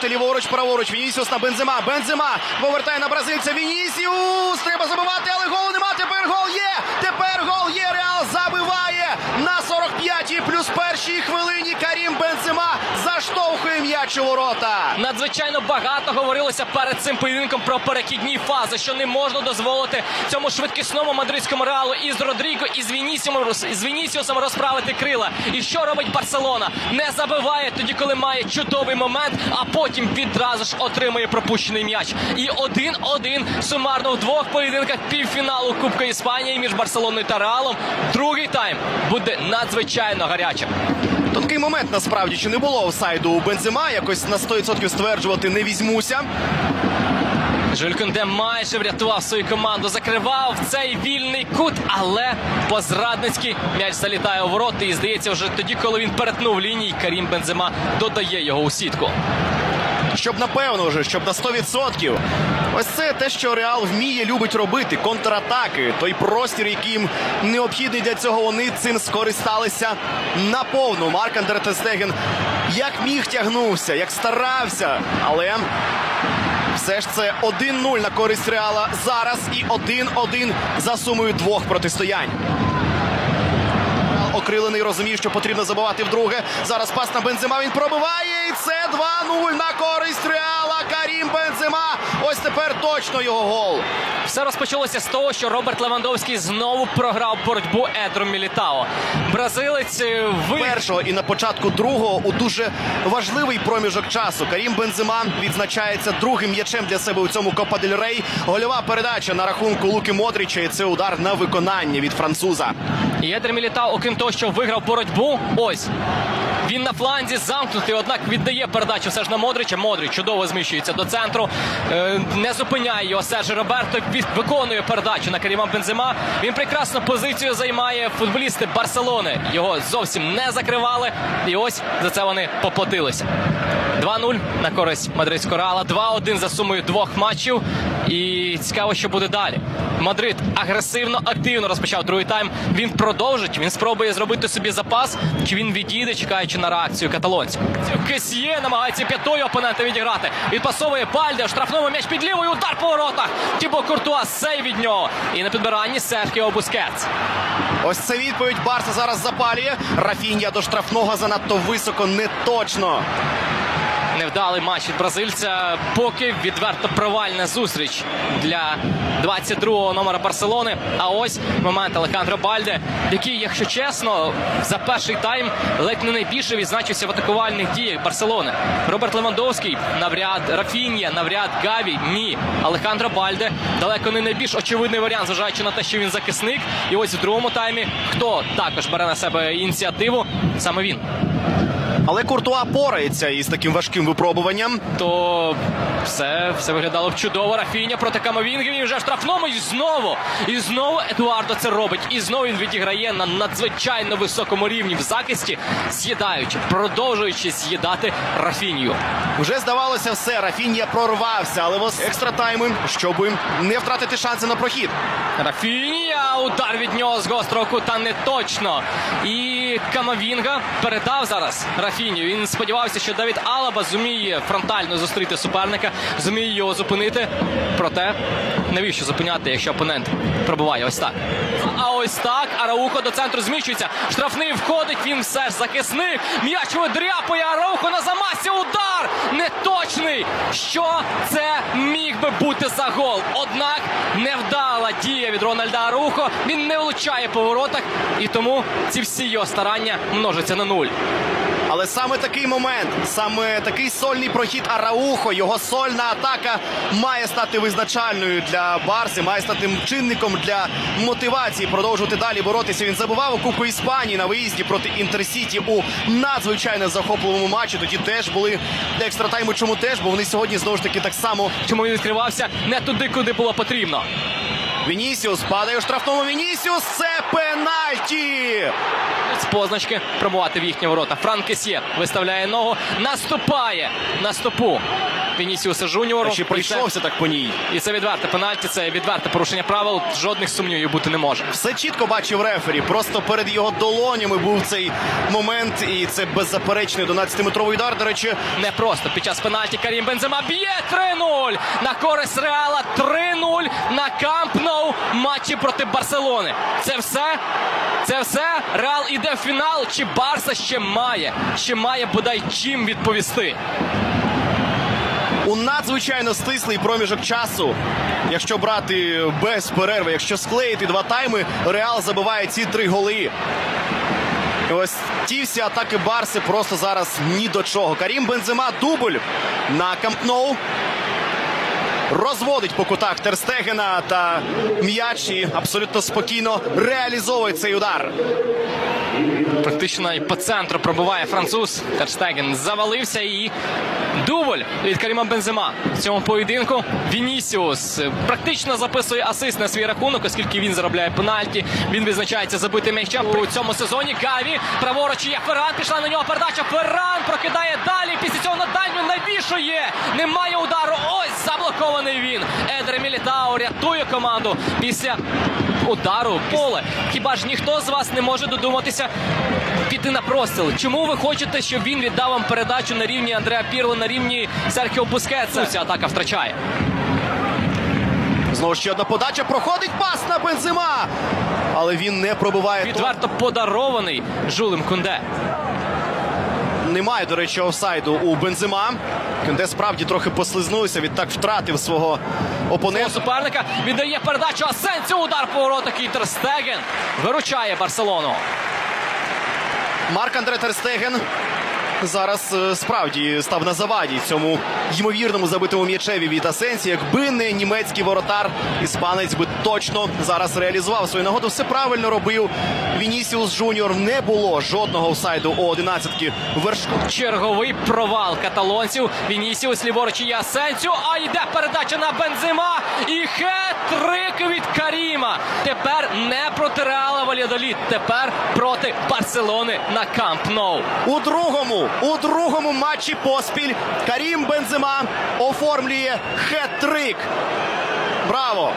бути ліворуч, праворуч. Вінісіус на Бензима. Бензима повертає на бразильця. Вінісіус треба забивати, але голу нема. Тепер гол є. Тепер гол є. Реал забиває на 45-й плюс першій хвилині. Карім Бензима заштовхує м'яч ворота. Надзвичайно багато говорилося перед цим поєдинком про перехідні фази, що не можна дозволити цьому швидкісному мадридському реалу із Родріго і з Вінісіусом розправити крила. І що робить Барселона? Не забиває тоді, коли має чудовий момент, а потім відразу ж отримує пропущений м'яч. І один-один сумарно в двох поєдинках півфіналу Кубка Іспанії між Барселоною та Реалом. Другий тайм буде надзвичайно гарячим. Тонкий момент насправді чи не було офсайду у Бензима. Якось на 100% стверджувати не візьмуся. Жиль Кунде майже врятував свою команду, закривав цей вільний кут, але по-зрадницьки м'яч залітає у ворота. І здається, вже тоді, коли він перетнув лінії, Карім Бензима додає його у сітку. Щоб напевно вже, щоб на 100%. Ось це те, що Реал вміє, любить робити. Контратаки. Той простір, який їм необхідний для цього, вони цим скористалися наповну. Марк Андер як міг тягнувся, як старався. Але все ж це 1-0 на користь Реала зараз і 1-1 за сумою двох протистоянь. Окрилений розуміє, що потрібно забивати вдруге. Зараз пас на Бензема. Він пробиває. І це 2-0 на користь Реала. Карім Бензема. Ось тепер точно його гол. Все розпочалося з того, що Роберт Левандовський знову програв боротьбу Едру Мілітао. Бразилець е, ви... Першого і на початку другого у дуже важливий проміжок часу. Карім Бензема відзначається другим м'ячем для себе у цьому Копа дель Рей. Гольова передача на рахунку Луки Модріча. І це удар на виконання від француза. І Едер Мілітао, окрім того, що виграв боротьбу, ось. Він на фланзі замкнутий, однак віддає передачу все ж на Модрича. Модрич чудово зміщується до центру. Е, не зупиняє його Сержі Роберто. Виконує передачу на Каріма Бензима. Він прекрасну позицію займає футболісти Барселони. Його зовсім не закривали. І ось за це вони поплатилися. 2-0 на користь мадридського Реала. 2-1 за сумою двох матчів. І цікаво, що буде далі. Мадрид агресивно, активно розпочав другий тайм. Він продовжить, він спробує зробити собі запас, чи він відійде, чекаючи на реакцію каталонців. Кесьє намагається п'ятою опонента відіграти. Відпасовує Бальде, штрафному м'яч під лівою, удар по воротах. Тібо Куртуа сей від нього. І на підбиранні Серхіо Бускетс. Ось це відповідь. Барса зараз запалює. Рафінія до штрафного занадто високо, не точно. Невдалий матч від бразильця. Поки відверто провальна зустріч для 22-го номера Барселони. А ось момент Алехандро Бальде, який, якщо чесно, за перший тайм ледь не найбільше відзначився в атакувальних діях Барселони. Роберт Левандовський навряд Рафінія, навряд Гаві. Ні. Алехандро Бальде далеко не найбільш очевидний варіант, зважаючи на те, що він захисник. І ось в другому таймі хто також бере на себе ініціативу, саме він. Але Куртуа порається із таким важким випробуванням. то все, все виглядало б чудово. Рафіня проти Камовінгів і вже в штрафному. І знову, і знову Едуардо це робить. І знову він відіграє на надзвичайно високому рівні в захисті, з'їдаючи, продовжуючи з'їдати Рафінію. Вже здавалося все. Рафінія прорвався, але ось екстра тайми, щоб не втратити шанси на прохід. Рафінія, удар від нього з гострого кута не точно. І Камавінга передав зараз Рафінію. Він сподівався, що Давід Алаба зуміє фронтально зустріти суперника, зуміє його зупинити. Проте навіщо зупиняти, якщо опонент пробиває ось так. А ось так Араухо до центру зміщується. Штрафний входить. Він все ж захисник. М'яч видряпує Араухо на замасі. Удар неточний. Що це міг би бути за гол? Однак невдала дія від Рональда Арухо. Він не влучає по і тому ці всі його старання множаться на нуль. Але саме такий момент, саме такий сольний прохід Араухо, його сольна атака має стати визначальною для Барси, має стати чинником для мотивації продовжувати далі боротися. Він забував у Кубку Іспанії на виїзді проти Інтерсіті у надзвичайно захопливому матчі. Тоді теж були для екстратайму. Чому теж? Бо вони сьогодні знову ж таки так само. Чому він відкривався не туди, куди було потрібно. Вінісіус падає у штрафному. Вінісіус це пенальті. З позначки пробувати в їхні ворота. Франк Кесьє виставляє ногу, наступає на стопу Вінісіуса Жуніору. Це- прийшовся так по ній? І це відверте пенальті, це відверте порушення правил. Жодних сумнівів бути не може. Все чітко бачив рефері. Просто перед його долонями був цей момент, і це беззаперечний 12-метровий удар. До речі, Не просто під час пенальті Карім Бензема б'є 3-0 на користь Реала 3-0 на Камп Ноу матчі проти Барселони. Це все. Це все. Реал іде в фінал. Чи Барса ще має? Ще має бодай чим відповісти. У надзвичайно стислий проміжок часу. Якщо брати без перерви, якщо склеїти два тайми, Реал забиває ці три голи. Ось ті всі атаки Барси просто зараз ні до чого. Карім Бензема дубль на Кампноу. Розводить по кутах Терстегена та м'яч і абсолютно спокійно реалізовує цей удар. Практично і по центру пробиває француз. Терштеген завалився і дубль від Каріма Бензема. В цьому поєдинку Вінісіус практично записує асист на свій рахунок, оскільки він заробляє пенальті. Він відзначається забитим м'ячем у цьому сезоні. Гаві праворуч є Ферран. Пішла на нього передача. Ферран прокидає далі. Після цього на дальню навішує. Немає удару. Ось він. Едер Мілітао рятує команду після удару поле. Хіба ж ніхто з вас не може додуматися піти на простіл? Чому ви хочете, щоб він віддав вам передачу на рівні Андреа Пірло, на рівні Серхіо Бускетса? Ця атака втрачає. Знову ще одна подача. Проходить пас на Бензема. Але він не пробиває. Відверто подарований Жулем Кунде. Немає, до речі, офсайду у Бензема. Кенде справді трохи послизнувся, відтак втратив свого Свого опонента. суперника віддає передачу Асенсіо. Удар по воротах і Тер Стеген виручає Барселону. Марк Андре Терстеген зараз е, справді став на заваді цьому ймовірному забитому м'ячеві від Асенсі. Якби не німецький воротар, іспанець би точно зараз реалізував свою нагоду. Все правильно робив. Вінісіус Жуніор не було жодного офсайду у 11-ки вершку. Черговий провал каталонців. Вінісіус ліворуч Асенсіо, а йде передача на Бензима. І хет-трик від Каріма. Тепер не проти Реала Валядоліт. Тепер проти Барселони на Камп Ноу. У другому, у другому матчі поспіль Карім Бензема оформлює хет-трик. Браво!